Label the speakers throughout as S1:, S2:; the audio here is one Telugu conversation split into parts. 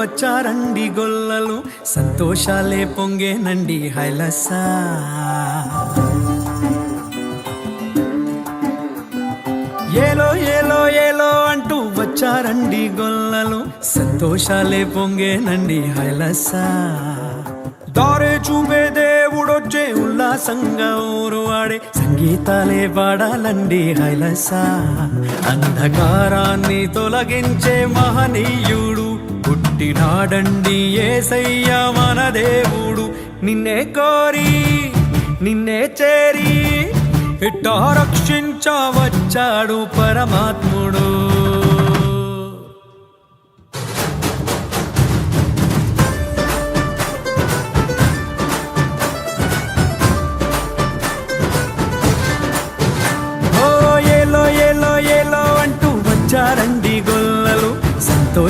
S1: వచ్చారండి గొల్లలు. సంతోషాలే పొంగేనండి హైలసా. ఏలో ఏలో ఏలో అంటూ వచ్చారండి గొల్లలు. సంతోషాలే పొంగేనండి హైలసా. దారే చూపే దేవుడొచ్చే ఉల్లాసంగా ఊరు ఆడే సంగీతాలే పాడాలండి హైలసా. అంధకారాన్ని తొలగించే మహనీయుడు నాడండి ఏసయ్య మన దేవుడు నిన్నే కోరి నిన్నే చేరి ఇట్టా రక్షించవచ్చాడు పరమాత్ముడు.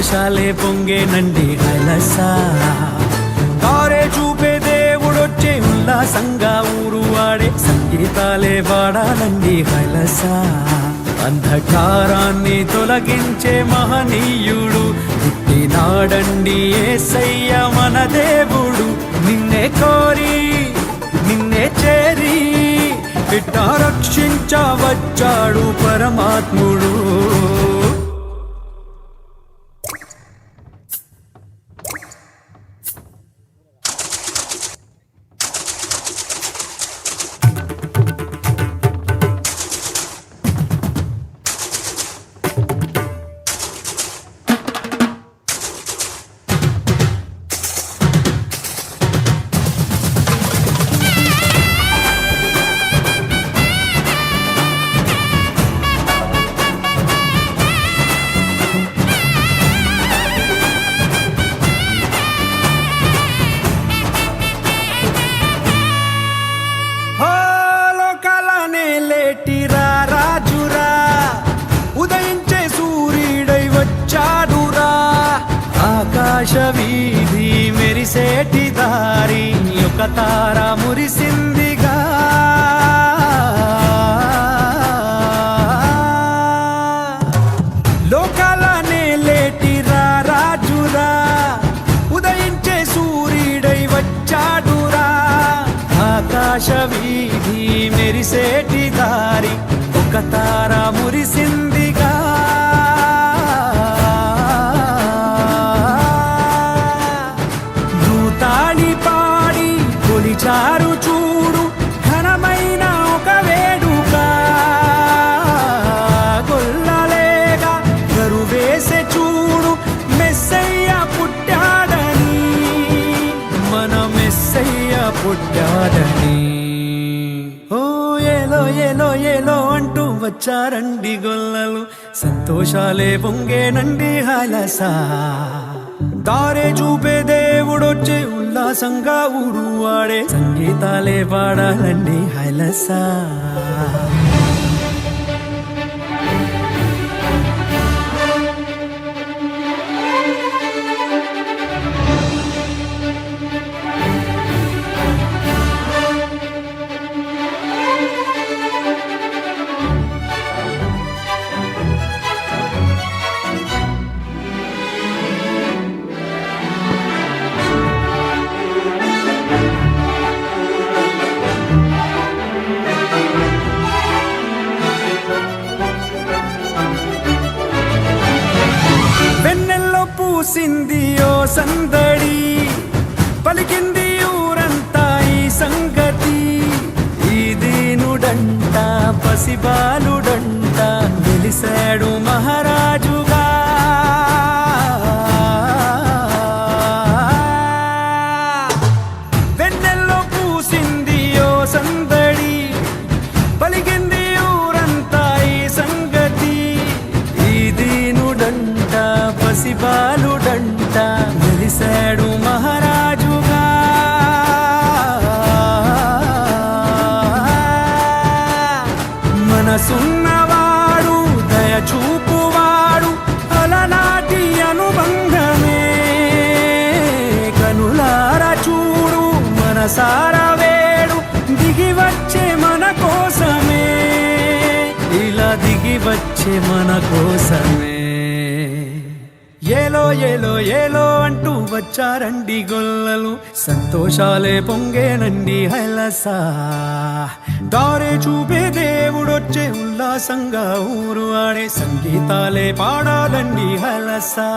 S1: సంతోషాలే పొంగేనండి హైలసా తారే చూపే దేవుడొచ్చే ఉల్లాసంగా ఊరు వాడే సంగీతాలే వాడాలండి హైలసా అంధకారాన్ని తొలగించే మహనీయుడు పుట్టినాడండి ఏసయ్య మన దేవుడు. నిన్నే కోరి నిన్నే చేరి ఇట్ట రక్షించవచ్చాడు పరమాత్ముడు. వీధి మెరిసేటి దారి ఒక తార మురిసిందిగా. లోకాలనే లేటిరా రాజురా ఉదయించే సూర్యుడై వచ్చాడురా. ఆకాశ వీధి మెరిసేటి దారి ఒక తారా కొలిచారు చూడు ఘనమైన ఒక వేడుక. గొల్లలేగా కరువేసే చూడు మెస్సయ్య పుట్టాడని. మన మెస్సయ్య పుట్టాడని. ఓ ఏలో ఏలో ఏలో అంటూ వచ్చారండి గొల్లలు. సంతోషాలే పొంగేనండి హలసా. దారే చూపే దేవుడొచ్చే ఉల్లాసంగా ఊరు వాడే సంగీతాలే పాడాలండి హైలసా. వెన్నెల్లో ఓ సందడి. పలికింది ఊరంతా ఈ సంగతి. ఈ దీనుడంట పసిబాలుడంట వెలిసాడు మహారాజుగా సారా వేడు దిగి వచ్చే మన కోసమే. ఇలా దిగి వచ్చే మన కోసమే. ఏలో ఏలో ఏలో అంటూ వచ్చారండి గొల్లలు. సంతోషాలే పొంగేనండి హైలసా. దారే చూపే దేవుడొచ్చే ఉల్లాసంగా ఊరు ఆడే సంగీతాలే పాడాలండి హలసా.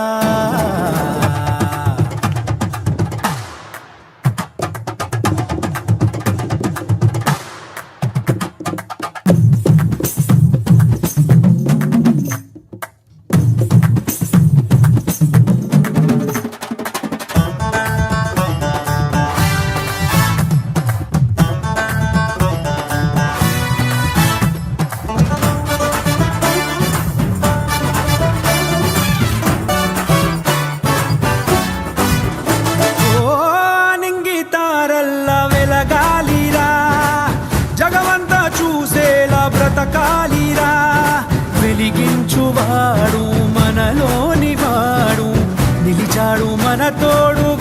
S1: బ్రతకాలిరా వెలిగించువాడు మనలోని వాడు నిలిచాడు మన తోడు.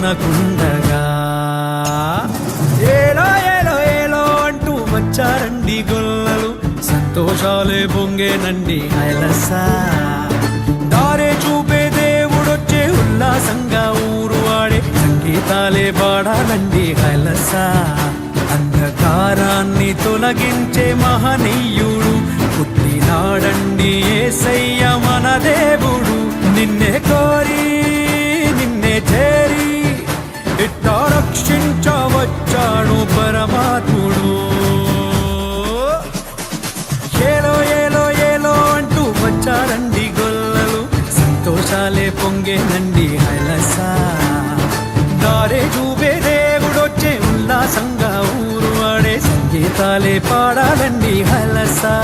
S1: ఏసనకుండగా ఏలో ఏలో ఏలో అంటూ వచ్చారండి గొల్లలు. సంతోషాలే పొంగేనండి ఐలసా దారే చూపే దేవుడొచ్చే ఉల్లాసంగా ఊరు వాడే సంగీతాలే పాడాలండి హైలసా. అంధకారాన్ని తొలగించే మహనీయుడు పుట్టినాడండి ఏసయ్య మన దేవుడు. నిన్నే కోరి నిన్నే చేరి రక్షించవచ్చాడు పరమాత్ముడు. ఏలో ఏలో ఏలో అంటూ వచ్చారండి గొల్లలు. సంతోషాలే పొంగేనండి హైలసా. దారే చూపే దేవుడొచ్చే ఉల్లాసంగా ఊరు ఆడే సంగీతాలే పాడాలండి హైలసా.